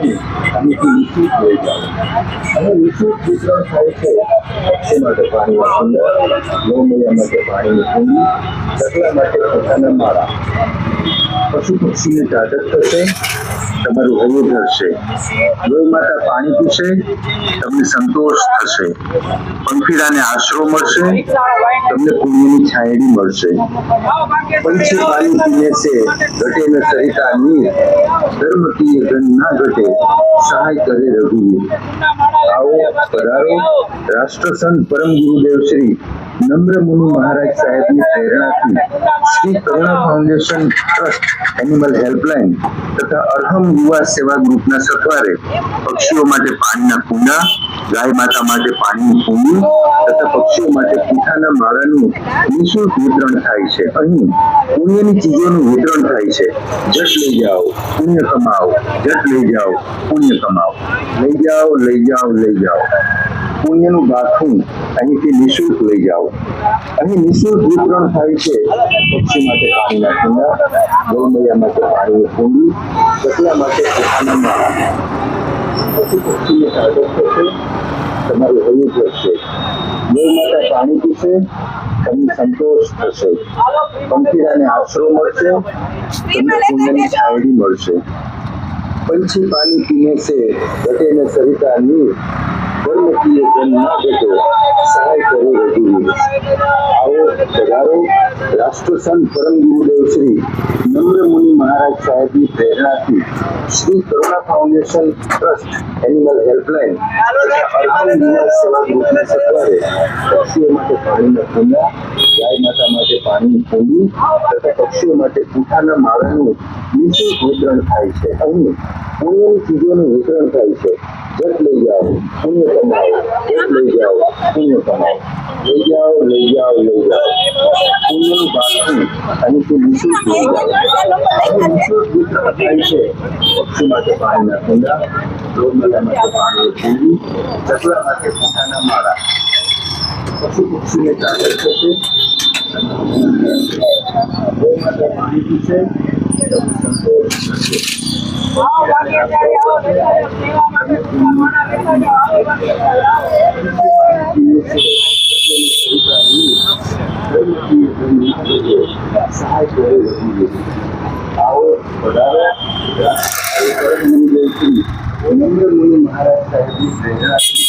રાખી અને તે નિશ્ચિત લઈ જાઓ અને નિશ્ચિત વિતરણ થાય છે, પક્ષી માટે પાણી કુંડા ગૌમૈયા માટે પાણીની કુંડી ચકલા માટે પોતાના માળા. પશુ પક્ષીને જાગૃત થશે તમારું હોવું ભરશે ગૌ માતા પાણી પીશે, તમને સંતોષ થશે. પંખીડાને આશરો મળશે, તમને પુણ્યની છાયડી મળશે. પંછી પાણી પીને છે, ઘટે ન સરિતા નીર ધર્મ ધન ના ઘટે. સહાય કરે રઘુવીર. આવો પધારો રાષ્ટ્રસંત પરમ ગુરુદેવ શ્રી નમ્ર મુનિ મહારાજ સાહેબની પ્રેરણાથી Shri Karuna foundation trust animal helpline તથા અર્હમ યુવા સેવા ગ્રુપના સથવારે પક્ષીઓ માટે પાણીના કુંડા, ગાય માતા માટે પાણીની કુંડી તથા પક્ષીઓ માટે પીઠાના માળાનું નિઃશુલ્ક વિતરણ થાય છે. અહીં પુણ્યની ચીજોનું વિતરણ થાય છે. જટ લઈ જાઓ, પુણ્ય કમાઓ, જટ લઈ જાઓ, પુણ્ય કમાઓ. લઈ જાઓ લઈ જાઓ લઈ જાઓ. પુણ્યનું બાથું અહીંથી નિઃશુલ્ક લઈ જાઓ. અહીં નિઃશુલ્ક વિતરણ થાય છે. પક્ષી માટે પાણીના કુંડા ગૌમૈયા માટે પાણીની કુંડી, ચકલા માટે માળા. પશુ પક્ષીને કાઢો થશે તમારું હૈયું જશે ગૌ માતા પાણી પીશે તમને સંતોષ થશે. પંખીડાને આશરો મળશે. તમને પુણ્યની છાવડી મળશે. પંછી પાણી પીને છે. ઘટે ને સરિતા નીર કર્મ કીએ જન સહાય કરે રઘુવીર આવો પધારો રાષ્ટ્રસંત પરમ ગુરુદેવ શ્રી નમ્ર મુનિ મહારાજ સાહેબની પ્રેરણાથી Shri Karuna foundation trust animal helpline urban સેવા ગ્રુપના સત્વારે પક્ષીઓ માટે પાણીના કુંડા ગાય માતા માટે પાણી કુંડી તથા પક્ષીઓ માટે પૂઠાના માળાનું નિઃશુલ્ક વિતરણ થાય છે. અહીં પુણ્યની ચીજોનું વિતરણ થાય છે. જટ લઈ જાઓ, પુણ્ય કમાઓ જટ લઈ જાઓ, પુણ્ય કમાઓ. લઈ જાઓ લઈ જાઓ લઈ જાઓ. પુણ્યનું બાળકું અને તે નિઃશુલ્ક લઈ જાઓ. નિઃશુલ્ક વિતરણ થાય છે. પક્ષી માટે પાણીના કુંડા ગૌમાતા માટે પાણી કુંડી ચકલા માટે પૂઠાના માળા. પશુ પક્ષીને ગૌ માતા પાણી પીશે તમને સંતોષ સહાય કરે આવો પ્રેરણાથી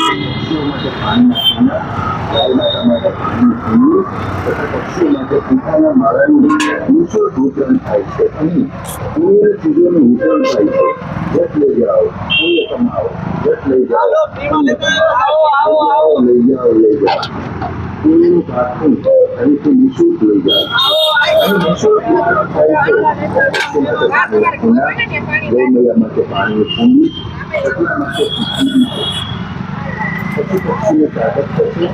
પક્ષીઓ માટે પાણીના કુંડા, ગાય માતા માટે પાણીની તથા પક્ષીઓ માટે પીઠાના માળાનું નિઃશુલ્ક વિતરણ થાય છે અહીં પુણ્ય ચીજોનું વિતરણ થાય છે જટ લઈ જાઓ પુણ્ય કમાઓ જટ લઈ જાઓ લઈ જાઓ લઈ જાઓ પુણ્યનું પાથું અહીંથી નિઃશુલ્ક લઈ જાઓ અહીં નિઃશુલ્ક વિતરણ થાય છે પક્ષી કુંડા ગૌમૈયા માટે પાણીની કુંડી ચકલા માટે પક્ષીને તાકાત થશે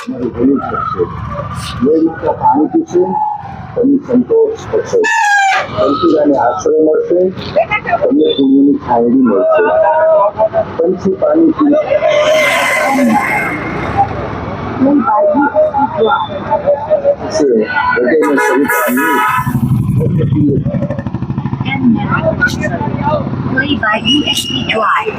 તમારું ભલું થશે ગૌ માતા પાણી પીશે, તમને સંતોષ થશે. પંખીડાને આશરો મળશે, તમને પુણ્યની છાયડી મળશે. પંછી પાણી પીશે છે હૃદયને Play by USB Drive.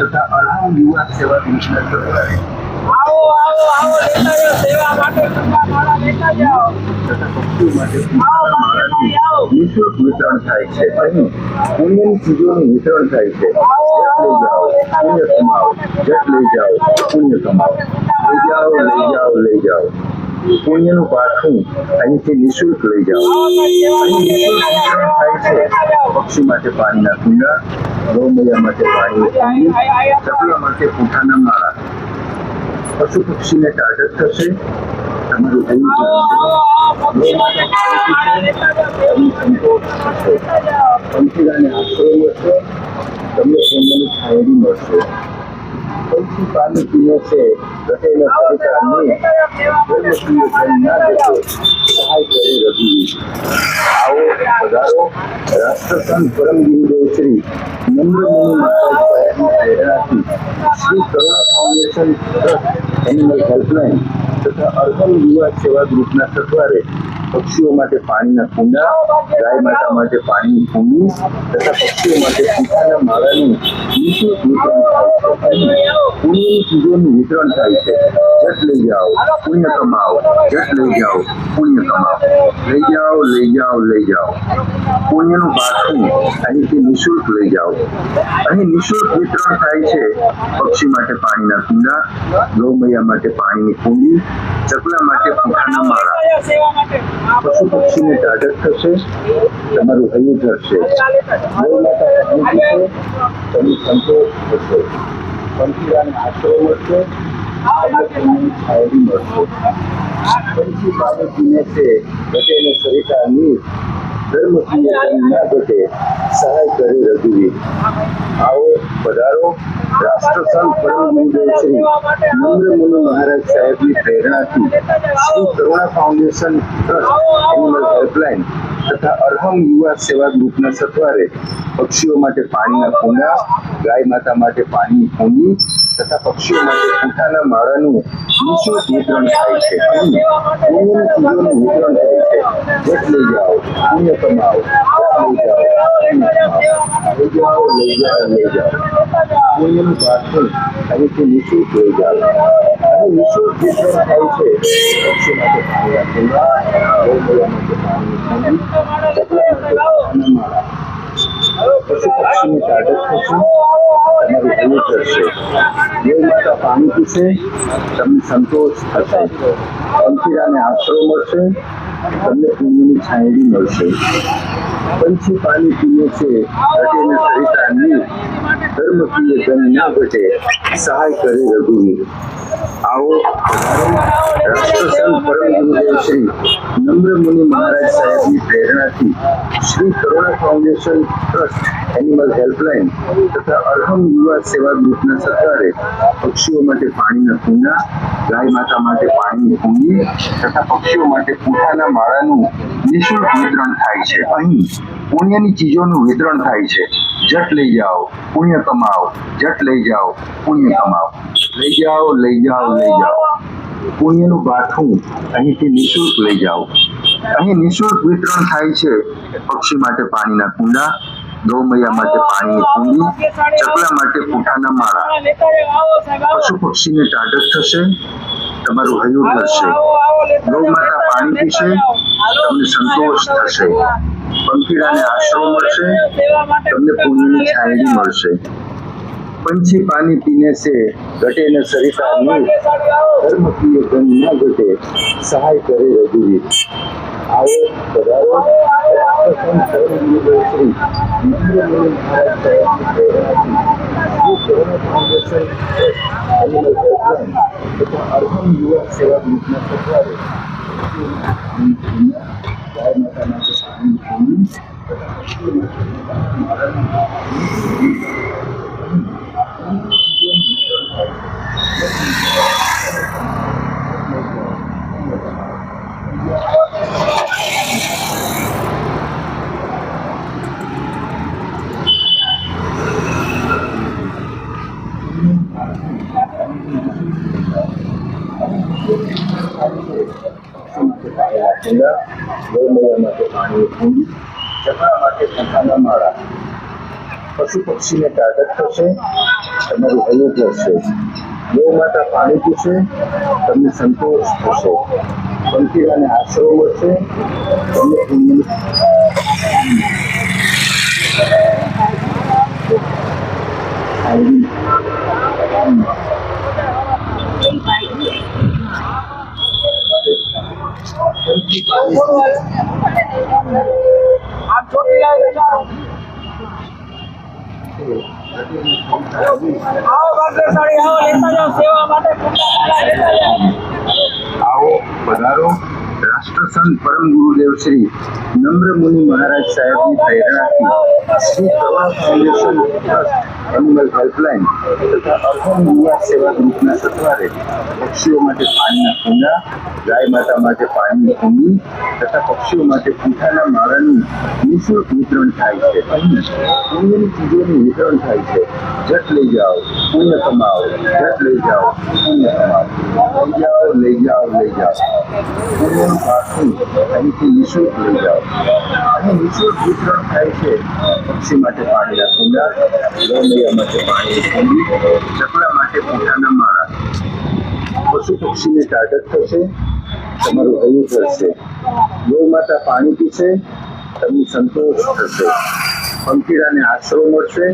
તથા અરાઉન્ડ યુવા સેવા ગ્રુપના સહકારે આવો આવો આવો થાય છે લઈ જાઓ લઈ જાઓ લઈ જાઓ અહીંથી નિઃશુલ્ક લઈ જાઓ અહીં થાય છે પક્ષી માટે પાણીના કુંડા માટે પાણી ચકલા માટે પૂઠાના પશુ પક્ષીને તાજત થશે. તમારું પંખીડાને આશરો મળશે. તમને છાયડી મળશે. પંછી પાણી પીને છે ઘટેલો સરકારની ના ઘટે સહાય કરે રઘુવીર. આવો વધારો રાષ્ટ્રસંત પરમ ગુરુદેવ શ્રી નમ્ર મુનિ મહારાજ સાહેબની પ્રેરણાથી Shri Karuna foundation trust animal helpline તથા અર્બન યુવા સેવા ગ્રુપના સથવારે પક્ષીઓ માટે પાણીના કુંડા, ગાય માતા માટે પાણીની કુંડી તથા પક્ષીઓ માટે પીઠાના માળાનું નિઃશુલ્ક વિતરણ થાય છે. પુણ્યની ચીજોનું વિતરણ થાય છે. જટ લઈ જાઓ પુણ્ય કમાઓ જેટ લઈ જાઓ પુણ્ય કમાઓ લઈ જાઓ લઈ જાઓ લઈ જાઓ પુણ્યનું બાથું અહીંથી નિઃશુલ્ક લઈ જાઓ અહીં નિઃશુલ્ક વિતરણ થાય છે પક્ષી માટે પાણીના કુંડા ગૌમૈયા માટે પાણીની કુંડી ચકલા માટે પૂઠાના માળા પશુ પક્ષીને ટાઢક થશે તમારું હૈયું ધરશે ગૌ સંતોષ થશે પંખીરાને આશ્રય મળશે છે ઘટે ને ઘટે પ્રેરણાથી તથા અર્હમ યુવા સેવા ગ્રુપના સથવારે પક્ષીઓ માટે પાણીના કુંડા, ગાય માતા માટે પાણીની કુંડી તથા પક્ષીઓ માટે પોતાના માળાનું નિઃશુલ્ક વિતરણ થાય છે. અહીં પુણ્યની વિતરણ થાય છે. લઈ જાઓ પુણ્ય કમાઓ લઈ જાઓ લઈ જાઓ લઈ જાઓ લઈ જાઓ. થાય પશુ પક્ષીને ટાઢક થશે. તમારું ભૂલ કરશે દેવ માતા પાણી પીશે, તમને સંતોષ થશે. પંખીરાને આશરો મળશે, તમને પૂર્ણની છાંયડી મળશે. પંછી પાણી પીએ છે ઘટેને સરિતા ધર્મ પ્રિય જન ના ઘટે સહાય કરે રઘુવીર. આવો. શ્રી નમ્ર મુનિ મહારાજ સાહેબની પ્રેરણાથી Shri Karuna foundation trust animal helpline તથા અરહમ યુવા સેવા ગ્રુપના સહકારે પક્ષીઓ માટે પાણીના કુંડા, ગાય માતા માટે પાણીની કુંડી તથા પક્ષીઓ માટે પૂઠાના માળાનું નિઃશુલ્ક વિતરણ થાય છે. અહીં પુણ્યની ચીજોનું વિતરણ થાય છે. જટ લઈ જાઓ, પુણ્ય કમાઓ, જટ લઈ જાઓ, પુણ્ય કમાઓ. લઈ જાઓ લઈ જાઓ લઈ જાઓ. પુણ્યનું બાથું અહીંથી નિઃશુલ્ક લઈ જાઓ. અહીં નિઃશુલ્ક વિતરણ થાય છે પક્ષી માટે પાણીના કુંડા, ગૌમૈયા માટે પાણીની કુંડી, ચકલા માટે પૂઠાના માળા. પશુ પક્ષીને ટાઢક થશે, તમારું હૈયું થશે ગૌ માતા પાણી પીશે, તમને સંતોષ થશે. પંખીડાને આશરો મળશે, તમને પુણ્યની છાયડી મળશે. પંછી પાણી પીને છે, ઘટે ને સરિતા જન ના ઘટે, સહાય કરે રઘુવીર. આવો યુવા સેવા ગ્રુપના સથવારે પાણીની કુંડી ચકલા માટે પંખાના માળા પશુ પક્ષીને ટાઢક કરશે, તમારું હૈયું કરશે. ગૌ માતા પાણી પીશે, તમને સંતોષ થશે. પંખીરાને આશરો મળશે, તમને પુણ્યની છાયડી પંખી પાણી આમ ચોટીલા જાઓ. આવો ભાગ્યશાળી આવો લેતા જાઓ સેવા માટે કુંડા માળા લેતા જાઓ આવો પધારો. રાષ્ટ્રસંત પરમ ગુરુદેવ શ્રી નમ્ર મુનિ મહારાજ સાહેબની પ્રેરણાથી. Shri Karuna foundation animal helpline તથા અર્બન યુવા સેવા ગ્રુપના સથવારે પક્ષીઓ માટે પાણીના કુંડા, ગાય માતા માટે પાણીની કુંડી તથા પક્ષીઓ માટે પૂંઠાના માળાનું નિઃશુલ્ક વિતરણ થાય છે. અહીં ચીજોનું વિતરણ થાય છે. જટ લઈ જાઓ, પુણ્ય કમાઓ, જટ લઈ જાઓ, પુણ્ય કમાઓ. લઈ જાઓ લઈ જાઓ લઈ જાઓ. પુણ્યનું પાછું અહીંથી નિઃશુલ્ક લઈ જાઓ. અહીં નિઃશુલ્ક વિતરણ થાય છે. પક્ષી માટે પાણીના કુંડા ગૌમૈયા માટે પાણીની કુંડી ચકલા માટે પોતાના માળા પશુ પક્ષીને ટાઢક થશે. તમારું હૈયું થશે ગૌ માતા પાણી પીશે. તમને સંતોષ થશે. પંખીડાને આશરો મળશે.